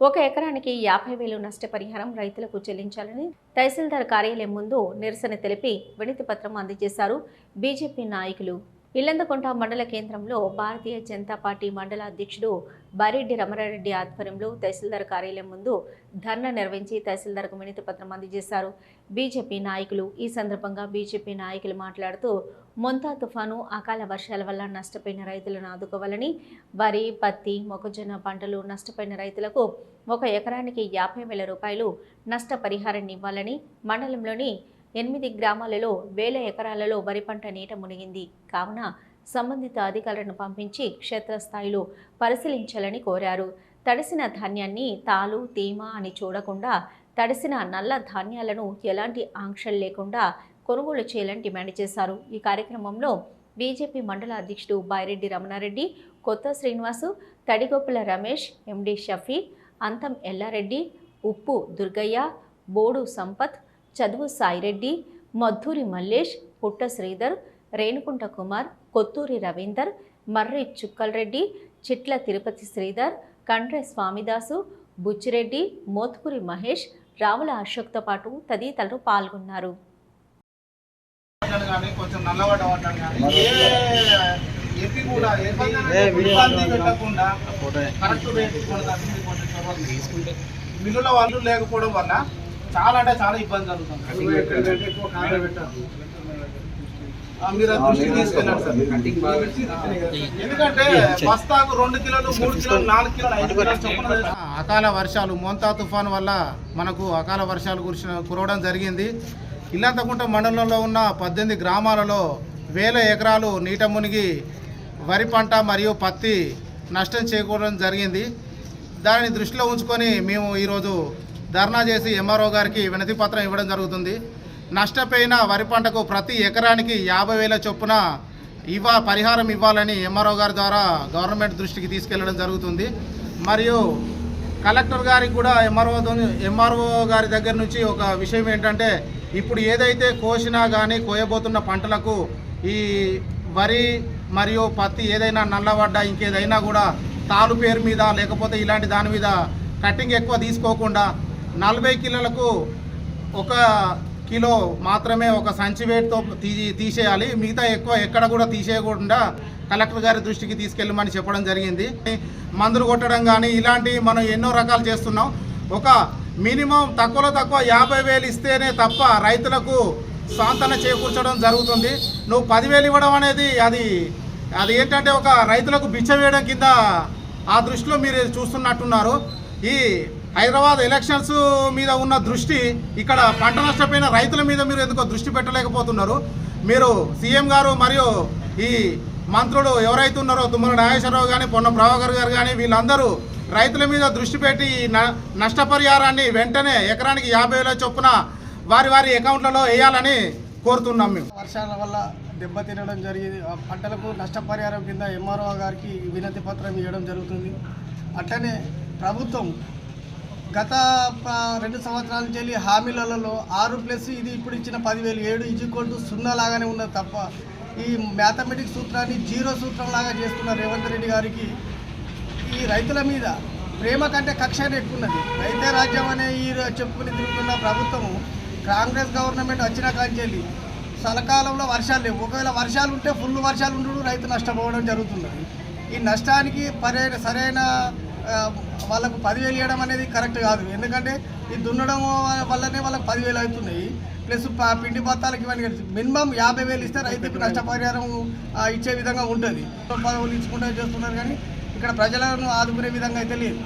ఒక ఎకరానికి యాభై వేలు నష్టపరిహారం రైతులకు చెల్లించాలని తహసీల్దార్ కార్యాలయం ముందు నిరసన తెలిపి వినతి పత్రం అందజేశారు. బీజేపీ నాయకులు ఇల్లందకొండ మండల కేంద్రంలో భారతీయ జనతా పార్టీ మండల అధ్యక్షుడు బారెడ్డి రమణారెడ్డి ఆధ్వర్యంలో తహసీల్దార్ కార్యాలయం ముందు ధర్నా నిర్వహించి తహసీల్దార్కు వినతి పత్రం అందజేశారు. బీజేపీ నాయకులు ఈ సందర్భంగా బీజేపీ నాయకులు మాట్లాడుతూ మొంతా తుఫాను అకాల వర్షాల వల్ల నష్టపోయిన రైతులను ఆదుకోవాలని వరి పత్తి మొక్కజొన్న పంటలు నష్టపోయిన రైతులకు ఒక ఎకరానికి యాభై వేల రూపాయలు నష్టపరిహారాన్ని ఇవ్వాలని మండలంలోని ఎనిమిది గ్రామాలలో వేల ఎకరాలలో వరి పంట నీట మునిగింది. కావున సంబంధిత అధికారులను పంపించి క్షేత్రస్థాయిలో పరిశీలించాలని కోరారు. తడిసిన ధాన్యాన్ని తాలు తేమ అని చూడకుండా తడిసిన నల్ల ధాన్యాలను ఎలాంటి ఆంక్షలు లేకుండా కొనుగోలు చేయాలని డిమాండ్ చేశారు. ఈ కార్యక్రమంలో బీజేపీ మండల అధ్యక్షుడు బాయిరెడ్డి రమణారెడ్డి కొత్త శ్రీనివాసు తడిగొప్పల రమేష్ ఎండి షఫీ అంతం ఎల్లారెడ్డి ఉప్పు దుర్గయ్య బోడు సంపత్ చదువు సాయిరెడ్డి మధూరి మల్లేష్ పుట్ట శ్రీధర్ రేణుకుంట కుమార్ కొత్తూరి రవీందర్ మర్రి చుక్కల్రెడ్డి చిట్ల తిరుపతి శ్రీధర్ కండ్రె స్వామిదాసు బుచ్చిరెడ్డి మోత్పురి మహేష్ రావుల అశోక్తో పాటు తదితరులు పాల్గొన్నారు. మిల్లుల వాళ్ళు లేకపోవడం వల్ల చాలా అంటే చాలా ఇబ్బంది జరుగుతుంది. ఆ, మీరు దృష్టికి సార్. ఎందుకంటే బస్తాకు రెండు కిలోలు మూడు కిలోలు నాలుగు కిలోలు ఐదు కిలోలు చొప్పున అకాల వర్షాలు మోంతా తుఫాన్ వల్ల మనకు అకాల వర్షాలు కురిసిన కురవడం జరిగింది. ఇల్లంతకుంట మండలంలో ఉన్న పద్దెనిమిది గ్రామాలలో వేల ఎకరాలు నీట మునిగి వరి పంట మరియు పత్తి నష్టం చేకూరడం జరిగింది. దానిని దృష్టిలో ఉంచుకొని మేము ఈరోజు ధర్నా చేసి ఎంఆర్ఓ గారికి వినతి పత్రం ఇవ్వడం జరుగుతుంది. నష్టపోయిన వరి పంటకు ప్రతి ఎకరానికి యాభై వేల చొప్పున ఇవ్వ పరిహారం ఇవ్వాలని ఎంఆర్ఓ గారి ద్వారా గవర్నమెంట్ దృష్టికి తీసుకెళ్ళడం జరుగుతుంది. మరియు కలెక్టర్ గారికి కూడా ఎంఆర్ఓ ఎంఆర్ఓ గారి దగ్గర నుంచి ఒక విషయం ఏంటంటే ఇప్పుడు ఏదైతే కోసినా కానీ కోయబోతున్న పంటలకు ఈ వరి మరియు పత్తి ఏదైనా నల్లబడ్డ ఇంకేదైనా కూడా తాలు పేరు మీద లేకపోతే ఇలాంటి దాని మీద కటింగ్ ఎక్కువ తీసుకోకుండా నలభై కిలోలకు ఒక కిలో మాత్రమే ఒక సంచి వేట్తో తీ తీసేయాలి. మిగతా ఎక్కువ ఎక్కడ కూడా తీసేయకుండా కలెక్టర్ గారి దృష్టికి తీసుకెళ్ళమని చెప్పడం జరిగింది. మందులు కొట్టడం కానీ ఇలాంటివి మనం ఎన్నో రకాలు చేస్తున్నాం. ఒక మినిమం తక్కువలో తక్కువ యాభై వేలు ఇస్తేనే తప్ప రైతులకు సాంతన చేకూర్చడం జరుగుతుంది. నువ్వు పదివేలు ఇవ్వడం అనేది అది అది ఏంటంటే ఒక రైతులకు బిచ్చ వేయడం కింద ఆ దృష్టిలో మీరు చూస్తున్నట్టున్నారు. ఈ హైదరాబాద్ ఎలక్షన్స్ మీద ఉన్న దృష్టి ఇక్కడ పంట నష్టపోయిన రైతుల మీద మీరు ఎందుకో దృష్టి పెట్టలేకపోతున్నారు? మీరు సీఎం గారు మరియు ఈ మంత్రులు ఎవరైతే ఉన్నారో తుమ్మల నాగేశ్వరరావు కానీ పొన్న ప్రభాకర్ గారు కానీ వీళ్ళందరూ రైతుల మీద దృష్టి పెట్టి న- నష్టపరిహారాన్ని వెంటనే ఎకరానికి యాభై వేల చొప్పున వారి వారి అకౌంట్లలో వేయాలని కోరుతున్నాం మేము. వర్షాల వల్ల దెబ్బతినడం జరిగింది. పంటలకు నష్టపరిహారం కింద ఎంఆర్ఓ గారికి వినతి పత్రం ఇవ్వడం జరుగుతుంది. అట్లనే ప్రభుత్వం గత రెండు సంవత్సరాల నుంచి హామీలలో ఆరు ప్లస్ ఇది ఇప్పుడు ఇచ్చిన పదివేలు ఏడు ఈజ్వల్ టు సున్నా లాగానే ఉన్నది తప్ప ఈ మ్యాథమెటిక్స్ సూత్రాన్ని జీరో సూత్రం లాగా చేస్తున్న రేవంత్ రెడ్డి గారికి ఈ రైతుల మీద ప్రేమ కంటే కక్ష ఎక్కువ ఉన్నది రైతే రాజ్యం అనే ఈ చెప్పుకుని తిరుగుతున్న ప్రభుత్వము కాంగ్రెస్ గవర్నమెంట్ వచ్చిన కాంచెల్లి సలకాలంలో వర్షాలు లేవు. ఒకవేళ వర్షాలు ఉంటే ఫుల్ వర్షాలు ఉండడం రైతు నష్టపోవడం జరుగుతున్నది. ఈ నష్టానికి పరైన సరైన వాళ్ళకు పదివేలు ఇవ్వడం అనేది కరెక్ట్ కాదు. ఎందుకంటే ఈ దున్నడం వల్లనే వాళ్ళకి పదివేలు అవుతున్నాయి. ప్లస్ పిండి బత్తాలకి ఇవన్నీ కలిసి మినిమం యాభై వేలు ఇస్తే రైతుకు నష్టపరిహారం ఇచ్చే విధంగా ఉంటుంది. పదవులు ఇచ్చుకుంటే చేస్తున్నారు కానీ ఇక్కడ ప్రజలను ఆదుకునే విధంగా అయితే లేదు.